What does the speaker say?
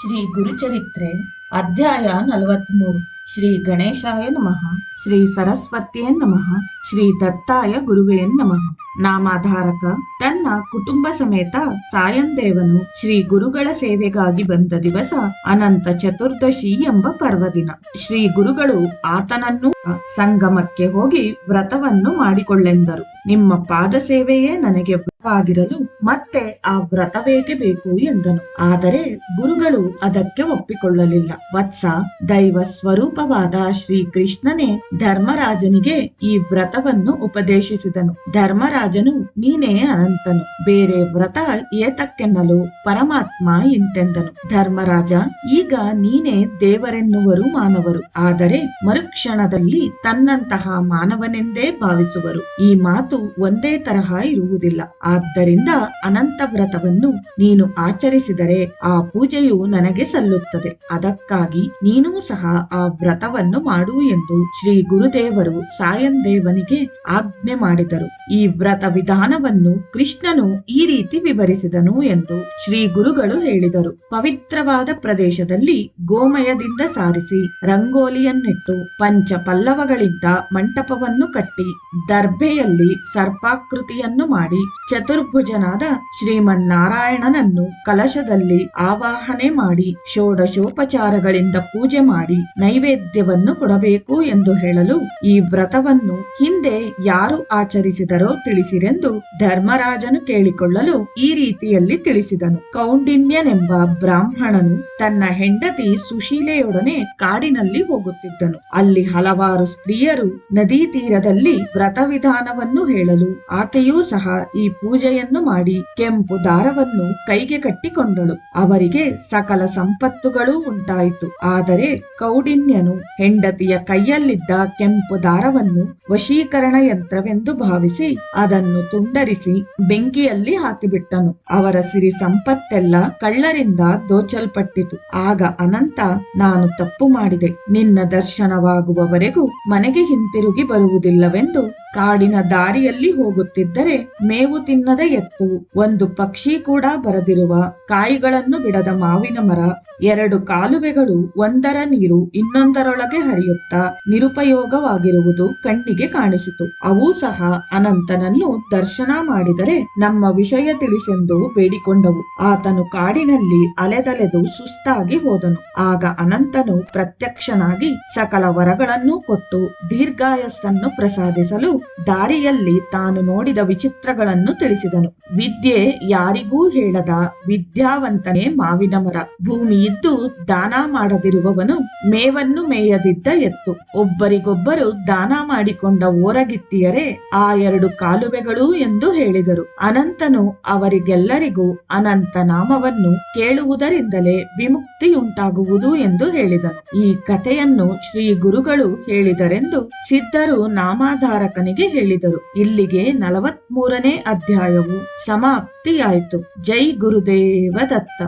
ಶ್ರೀ ಗುರುಚರಿತ್ರೆ ಅಧ್ಯಾಯ ನಲವತ್ಮೂರು. ಶ್ರೀ ಗಣೇಶಾಯ ನಮಃ. ಶ್ರೀ ಸರಸ್ವತಿಯೇ ನಮಃ. ಶ್ರೀ ದತ್ತಾಯ ಗುರುವೇ ನಮಃ. ನಾಮಾಧಾರಕ ತನ್ನ ಕುಟುಂಬ ಸಮೇತ ಸಾಯಂದೇವನು ಶ್ರೀ ಗುರುಗಳ ಸೇವೆಗಾಗಿ ಬಂದ ದಿವಸ ಅನಂತ ಚತುರ್ದಶಿ ಎಂಬ ಪರ್ವದಿನ. ಶ್ರೀ ಗುರುಗಳು ಆತನನ್ನು ಸಂಗಮಕ್ಕೆ ಹೋಗಿ ವ್ರತವನ್ನು ಮಾಡಿಕೊಳ್ಳೆಂದರು. ನಿಮ್ಮ ಪಾದ ಸೇವೆಯೇ ನನಗೆ ವ್ರತವಾಗಿರಲು ಮತ್ತೆ ಆ ವ್ರತವೇಕೆ ಬೇಕು ಎಂದನು. ಆದರೆ ಗುರುಗಳು ಅದಕ್ಕೆ ಒಪ್ಪಿಕೊಳ್ಳಲಿಲ್ಲ. ವತ್ಸ ದೈವ ಸ್ವರೂಪವಾದ ಶ್ರೀ ಕೃಷ್ಣನೇ ಧರ್ಮರಾಜನಿಗೆ ಈ ವ್ರತವನ್ನು ಉಪದೇಶಿಸಿದನು. ಧರ್ಮರಾಜನು ನೀನೇ ಅನಂತನು. ಬೇರೆ ವ್ರತ ಏತಕ್ಕೆನ್ನಲು ಪರಮಾತ್ಮ ಇಂತೆಂದನು. ಧರ್ಮರಾಜ, ಈಗ ನೀನೇ ದೇವರೆನ್ನುವರು ಮಾನವರು. ಆದರೆ ಮರುಕ್ಷಣದಲ್ಲಿ ತನ್ನಂತಹ ಮಾನವನೆಂದೇ ಭಾವಿಸುವರು. ಈ ಮಾತು ಒಂದೇ ತರಹ ಇರುವುದಿಲ್ಲ. ಆದ್ದರಿಂದ ಅನಂತ ವ್ರತವನ್ನು ನೀನು ಆಚರಿಸಿದರೆ ಆ ಪೂಜೆಯು ನನಗೆ ಸಲ್ಲುತ್ತದೆ. ಅದಕ್ಕಾಗಿ ನೀನೂ ಸಹ ಆ ವ್ರತವನ್ನು ಮಾಡು ಎಂದು ಶ್ರೀ ಗುರುದೇವರು ಸಾಯಂದೇವನಿಗೆ ಆಜ್ಞೆ ಮಾಡಿದರು. ಈ ವ್ರತ ವಿಧಾನವನ್ನು ಕೃಷ್ಣನು ಈ ರೀತಿ ವಿವರಿಸಿದನು ಎಂದು ಶ್ರೀ ಗುರುಗಳು ಹೇಳಿದರು. ಪವಿತ್ರವಾದ ಪ್ರದೇಶದಲ್ಲಿ ಗೋಮಯದಿಂದ ಸಾರಿಸಿ ರಂಗೋಲಿಯನ್ನಿಟ್ಟು ಪಂಚ ಪಲ್ಲವಗಳಿಂದ ಮಂಟಪವನ್ನು ಕಟ್ಟಿ, ದರ್ಭೆಯಲ್ಲಿ ಸರ್ಪಾಕೃತಿಯನ್ನು ಮಾಡಿ ಚತುರ್ಭುಜನಾದ ಶ್ರೀಮನ್ನಾರಾಯಣನನ್ನು ಕಲಶದಲ್ಲಿ ಆವಾಹನೆ ಮಾಡಿ ಷೋಡಶೋಪಚಾರಗಳಿಂದ ಪೂಜೆ ಮಾಡಿ ನೈವೇದ್ಯವನ್ನು ಕೊಡಬೇಕು ಎಂದು ಹೇಳಲು ಈ ವ್ರತವನ್ನು ಹಿಂದೆ ಯಾರು ಆಚರಿಸಿದರೋ ತಿಳಿಸಿರೆಂದು ಧರ್ಮರಾಜನು ಕೇಳಿಕೊಳ್ಳಲು ಈ ರೀತಿಯಲ್ಲಿ ತಿಳಿಸಿದನು. ಕೌಂಡಿನ್ಯನೆಂಬ ಬ್ರಾಹ್ಮಣನು ತನ್ನ ಹೆಂಡತಿ ಸುಶೀಲೆಯೊಡನೆ ಕಾಡಿನಲ್ಲಿ ಹೋಗುತ್ತಿದ್ದನು. ಅಲ್ಲಿ ಹಲವಾರು ಸ್ತ್ರೀಯರು ನದಿ ತೀರದಲ್ಲಿ ವ್ರತ ವಿಧಾನವನ್ನು ಹೇಳಲು ಆಕೆಯೂ ಸಹ ಈ ಪೂಜೆಯನ್ನು ಮಾಡಿ ಕೆಂಪು ದಾರವನ್ನು ಕೈಗೆ ಕಟ್ಟಿಕೊಂಡಳು. ಅವರಿಗೆ ಸಕಲ ಸಂಪತ್ತುಗಳೂ ಉಂಟಾಯಿತು. ಆದರೆ ಕೌಡಿನ್ಯನು ಹೆಂಡತಿಯ ಕೈಯಲ್ಲಿದ್ದ ಕೆಂಪು ದಾರವನ್ನು ವಶೀಕರಣ ಯಂತ್ರವೆಂದು ಭಾವಿಸಿ ಅದನ್ನು ತುಂಡರಿಸಿ ಬೆಂಕಿಯಲ್ಲಿ ಹಾಕಿಬಿಟ್ಟನು. ಅವರ ಸಿರಿ ಸಂಪತ್ತೆಲ್ಲ ಕಳ್ಳರಿಂದ ದೋಚಲ್ಪಟ್ಟಿತು. ಆಗ ಅನಂತ, ನಾನು ತಪ್ಪು ಮಾಡಿದೆ. ನಿನ್ನ ದರ್ಶನವಾಗುವವರೆಗೂ ಮನೆಗೆ ಹಿಂತಿರುಗಿ ಬರುವುದಿಲ್ಲವೆಂದು ಕಾಡಿನ ದಾರಿಯಲ್ಲಿ ಹೋಗುತ್ತಿದ್ದರೆ ಮೇವು ತಿನ್ನದ ಎತ್ತು, ಒಂದು ಪಕ್ಷಿ ಕೂಡ ಬರದಿರುವ ಕಾಯಿಗಳನ್ನು ಬಿಡದ ಮಾವಿನ ಮರ, ಎರಡು ಕಾಲುವೆಗಳು ಒಂದರ ನೀರು ಇನ್ನೊಂದರೊಳಗೆ ಹರಿಯುತ್ತಾ ನಿರುಪಯೋಗವಾಗಿರುವುದು ಕಣ್ಣಿಗೆ ಕಾಣಿಸಿತು. ಅವೂ ಸಹ ಅನಂತನನ್ನು ದರ್ಶನ ಮಾಡಿದರೆ ನಮ್ಮ ವಿಷಯ ತಿಳಿಸೆಂದು ಬೇಡಿಕೊಂಡವು. ಆತನು ಕಾಡಿನಲ್ಲಿ ಅಲೆದಲೆದು ಸುಸ್ತಾಗಿ ಹೋದನು. ಆಗ ಅನಂತನು ಪ್ರತ್ಯಕ್ಷನಾಗಿ ಸಕಲ ವರಗಳನ್ನೂ ಕೊಟ್ಟು ದೀರ್ಘಾಯಸ್ಸನ್ನು ಪ್ರಸಾದಿಸಲು ದಾರಿಯಲ್ಲಿ ತಾನು ನೋಡಿದ ವಿಚಿತ್ರಗಳನ್ನು ತಿಳಿಸಿದನು. ವಿದ್ಯೆ ಯಾರಿಗೂ ಹೇಳದ ವಿದ್ಯಾವಂತನೇ ಮಾವಿನ ಮರ. ಭೂಮಿ ಇದ್ದು ದಾನ ಮಾಡದಿರುವವನು ಮೇವನ್ನು ಮೇಯದಿದ್ದ ಎತ್ತು. ಒಬ್ಬರಿಗೊಬ್ಬರು ದಾನ ಮಾಡಿಕೊಂಡ ಓರಗಿತ್ತಿಯರೇ ಆ ಎರಡು ಕಾಲುವೆಗಳು ಎಂದು ಹೇಳಿದರು. ಅನಂತನು ಅವರಿಗೆಲ್ಲರಿಗೂ ಅನಂತ ನಾಮವನ್ನು ಕೇಳುವುದರಿಂದಲೇ ವಿಮುಕ್ತಿಯುಂಟಾಗುವುದು ಎಂದು ಹೇಳಿದನು. ಈ ಕಥೆಯನ್ನು ಶ್ರೀ ಗುರುಗಳು ಹೇಳಿದರೆಂದು ಸಿದ್ಧರು ನಾಮಾಧಾರಕನಿಗೆ ಹೇಳಿದರು. ಇಲ್ಲಿಗೆ ನಲವತ್ಮೂರನೇ ಅಧ್ಯಾಯವು ಸಮಾಪ್ತಿಯಾಯಿತು. ಜೈ ಗುರುದೇವ ದತ್ತ.